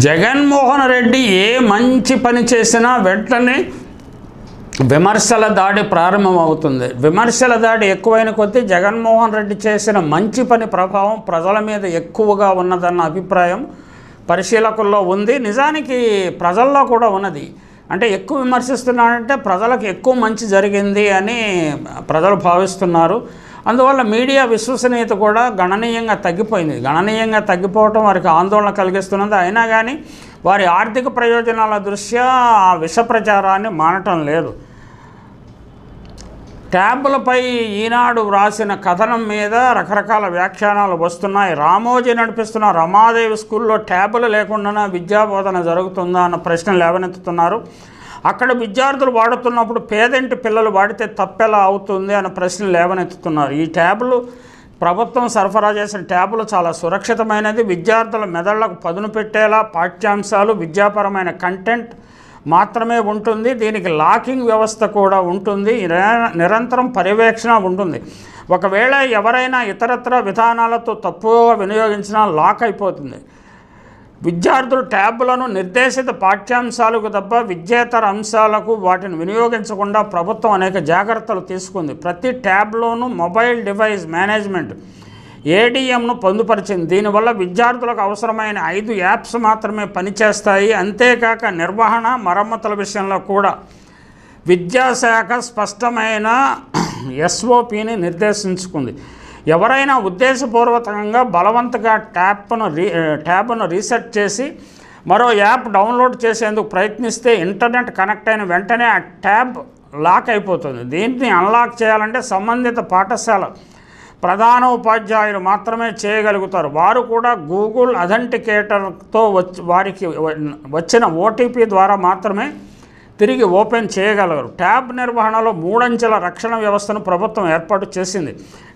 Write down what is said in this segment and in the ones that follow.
జగన్మోహన్ రెడ్డి ఏ మంచి పని చేసినా వెంటనే విమర్శల దాడి ప్రారంభమవుతుంది. విమర్శల దాడి ఎక్కువైన కొద్దీ జగన్మోహన్ రెడ్డి చేసిన మంచి పని ప్రభావం ప్రజల మీద ఎక్కువగా ఉన్నదన్న అభిప్రాయం పరిశీలకుల్లో ఉంది. నిజానికి ప్రజల్లో కూడా ఉన్నది. అంటే ఎక్కువ విమర్శిస్తున్నాడంటే ప్రజలకు ఎక్కువ మంచి జరిగింది అని ప్రజలు భావిస్తున్నారు. అందువల్ల మీడియా విశ్వసనీయత కూడా గణనీయంగా తగ్గిపోయింది. గణనీయంగా తగ్గిపోవటం వారికి ఆందోళన కలిగిస్తున్నది. అయినా కానీ వారి ఆర్థిక ప్రయోజనాల దృష్ట్యా ఆ విష ప్రచారాన్ని మానటం లేదు. ట్యాబ్లపై ఈనాడు వ్రాసిన కథనం మీద రకరకాల వ్యాఖ్యానాలు వస్తున్నాయి. రామోజీ నడిపిస్తున్న రమాదేవి స్కూల్లో ట్యాబ్లు లేకుండా విద్యాబోధన జరుగుతుందా అన్న ప్రశ్న లేవనెత్తుతున్నారు. అక్కడ విద్యార్థులు వాడుతున్నప్పుడు పేదంటి పిల్లలు వాడితే తప్పెలా అవుతుంది అనే ప్రశ్న లేవనెత్తుతున్నారు. ఈ ట్యాబులు ప్రభుత్వం సరఫరా చేసిన ట్యాబులు చాలా సురక్షితమైనది. విద్యార్థుల మెదళ్ళకు పదును పెట్టేలా పాఠ్యాంశాలు విద్యాపరమైన కంటెంట్ మాత్రమే ఉంటుంది. దీనికి లాకింగ్ వ్యవస్థ కూడా ఉంటుంది. నిరంతరం పర్యవేక్షణ ఉంటుంది. ఒకవేళ ఎవరైనా ఇతరత్ర విధానాలతో తప్పుగా వినియోగించినా లాక్ అయిపోతుంది. విద్యార్థులు ట్యాబ్లను నిర్దేశిత పాఠ్యాంశాలకు తప్ప విద్యేతర అంశాలకు వాటిని వినియోగించకుండా ప్రభుత్వం అనేక జాగ్రత్తలు తీసుకుంది. ప్రతి ట్యాబ్లోనూ మొబైల్ డివైస్ మేనేజ్మెంట్ ఏడిఎంను పొందుపరిచింది. దీనివల్ల విద్యార్థులకు అవసరమైన ఐదు యాప్స్ మాత్రమే పనిచేస్తాయి. అంతేకాక నిర్వహణ మరమ్మతుల విషయంలో కూడా విద్యాశాఖ స్పష్టమైన ఎస్ఓపిని నిర్దేశించుకుంది. ఎవరైనా ఉద్దేశపూర్వకంగా బలవంతంగా ట్యాప్ను రీ ట్యాబ్ను రీసెట్ చేసి మరో యాప్ డౌన్లోడ్ చేసేందుకు ప్రయత్నిస్తే ఇంటర్నెట్ కనెక్ట్ అయిన వెంటనే ఆ ట్యాబ్ లాక్ అయిపోతుంది. దీన్ని అన్లాక్ చేయాలంటే సంబంధిత పాఠశాల ప్రధాన ఉపాధ్యాయులు మాత్రమే చేయగలుగుతారు. వారు కూడా గూగుల్ అథెంటికేటర్తో వచ్చి వారికి వచ్చిన ఓటీపీ ద్వారా మాత్రమే తిరిగి ఓపెన్ చేయగలరు. ట్యాబ్ నిర్వహణలో మూడంచెల రక్షణ వ్యవస్థను ప్రభుత్వం ఏర్పాటు చేసింది.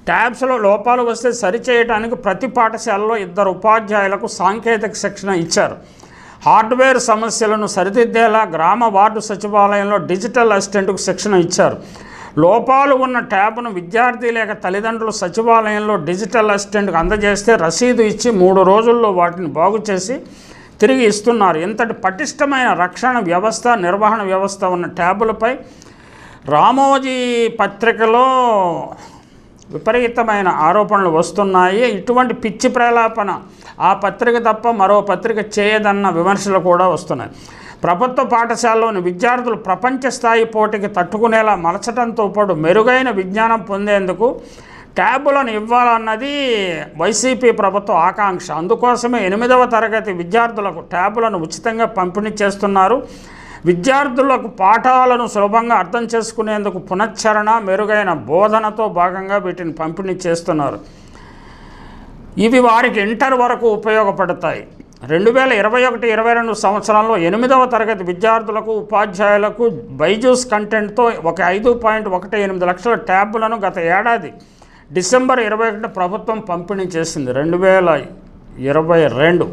ట్యాబ్స్లో లోపాలు వస్తే సరిచేయడానికి ప్రతి పాఠశాలలో ఇద్దరు ఉపాధ్యాయులకు సాంకేతిక శిక్షణ ఇచ్చారు. హార్డ్వేర్ సమస్యలను సరిదిద్దేలా గ్రామ వార్డు సచివాలయంలో డిజిటల్ అసిస్టెంట్కు శిక్షణ ఇచ్చారు. లోపాలు ఉన్న ట్యాబ్ను విద్యార్థి లేక తల్లిదండ్రులు సచివాలయంలో డిజిటల్ అసిస్టెంట్కు అందజేస్తే రసీదు ఇచ్చి మూడు రోజుల్లో వాటిని బాగు చేసి తిరిగి ఇస్తున్నారు. ఇంతటి పటిష్టమైన రక్షణ వ్యవస్థ నిర్వహణ వ్యవస్థ ఉన్న ట్యాబులపై రామోజీ పత్రికలో విపరీతమైన ఆరోపణలు వస్తున్నాయి. ఇటువంటి పిచ్చి ప్రలాపన ఆ పత్రిక తప్ప మరో పత్రిక చేయదన్న విమర్శలు కూడా వస్తున్నాయి. ప్రభుత్వ పాఠశాలలోని విద్యార్థులు ప్రపంచ స్థాయి పోటీకి తట్టుకునేలా మలచడంతో పాటు మెరుగైన విజ్ఞానం పొందేందుకు ట్యాబులను ఇవ్వాలన్నది వైసీపీ ప్రభుత్వ ఆకాంక్ష. అందుకోసమే ఎనిమిదవ తరగతి విద్యార్థులకు ట్యాబులను ఉచితంగా పంపిణీ చేస్తున్నారు. విద్యార్థులకు పాఠాలను సులభంగా అర్థం చేసుకునేందుకు పునశ్చరణ మెరుగైన బోధనతో భాగంగా వీటిని పంపిణీ చేస్తున్నారు. ఇవి వారికి ఇంటర్ వరకు ఉపయోగపడతాయి. రెండు వేల ఇరవై ఒకటి ఇరవై రెండు సంవత్సరంలో ఎనిమిదవ తరగతి విద్యార్థులకు ఉపాధ్యాయులకు బైజూస్ కంటెంట్తో ఒక ఐదు పాయింట్ ఒకటి ఎనిమిది లక్షల ట్యాబులను గత ఏడాది డిసెంబర్ ఇరవై ఒకటి ప్రభుత్వం పంపిణీ చేసింది రెండు వేల ఇరవై రెండు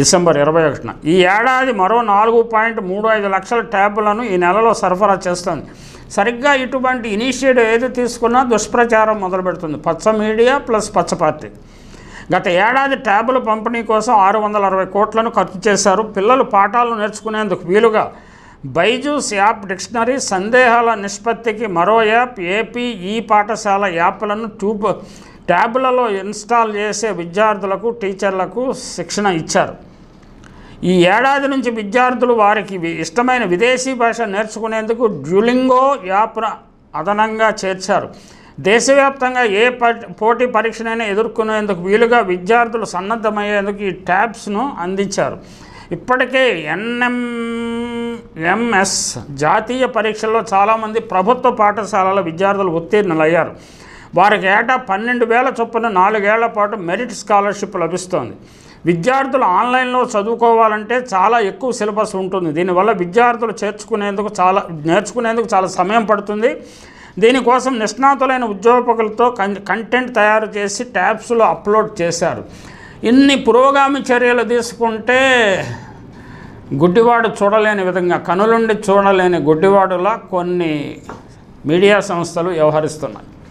డిసెంబర్ ఇరవై ఒకటిన. ఈ ఏడాది మరో నాలుగు పాయింట్ మూడు ఐదు లక్షల ట్యాబ్లను ఈ నెలలో సరఫరా చేస్తుంది. సరిగ్గా ఇటువంటి ఇనిషియేటివ్ ఏది తీసుకున్నా దుష్ప్రచారం మొదలు పెడుతుంది పచ్చ మీడియా ప్లస్ పచ్చ పార్టీ. గత ఏడాది ట్యాబుల పంపిణీ కోసం ఆరు వందల అరవై కోట్లను ఖర్చు చేశారు. పిల్లలు పాఠాలు నేర్చుకునేందుకు వీలుగా బైజూస్ యాప్ డిక్షనరీ సందేహాల నిష్పత్తికి మరో యాప్ ఏపీ ఈ పాఠశాల యాప్లను ట్యూబ్ ట్యాబ్లలో ఇన్స్టాల్ చేసే విద్యార్థులకు టీచర్లకు శిక్షణ ఇచ్చారు. ఈ ఏడాది నుంచి విద్యార్థులు వారికి ఇష్టమైన విదేశీ భాష నేర్చుకునేందుకు డ్యూలింగో యాప్ను అదనంగా చేర్చారు. దేశవ్యాప్తంగా ఏ ప- పోటీ పరీక్షనైనా ఎదుర్కొనేందుకు వీలుగా విద్యార్థులు సన్నద్ధమయ్యేందుకు ఈ ట్యాబ్స్ను అందించారు. ఇప్పటికే ఎన్ఎంఎంఎస్ జాతీయ పరీక్షల్లో చాలామంది ప్రభుత్వ పాఠశాలల విద్యార్థులు ఉత్తీర్ణులయ్యారు. వారికి ఏటా పన్నెండు వేల చొప్పున నాలుగేళ్ళ పాటు మెరిట్ స్కాలర్షిప్ లభిస్తోంది. విద్యార్థులు ఆన్లైన్లో చదువుకోవాలంటే చాలా ఎక్కువ సిలబస్ ఉంటుంది. దీనివల్ల విద్యార్థులు చేర్చుకునేందుకు చాలా నేర్చుకునేందుకు చాలా సమయం పడుతుంది. దీనికోసం నిష్ణాతులైన ఉద్యోగకులతో కంటెంట్ తయారు చేసి ట్యాబ్స్లో అప్లోడ్ చేశారు. ఇన్ని పురోగామి చర్యలు తీసుకుంటే గుడ్డివాడు చూడలేని విధంగా కనులుండి చూడలేని గుడ్డివాడులా కొన్ని మీడియా సంస్థలు వ్యవహరిస్తున్నాయి.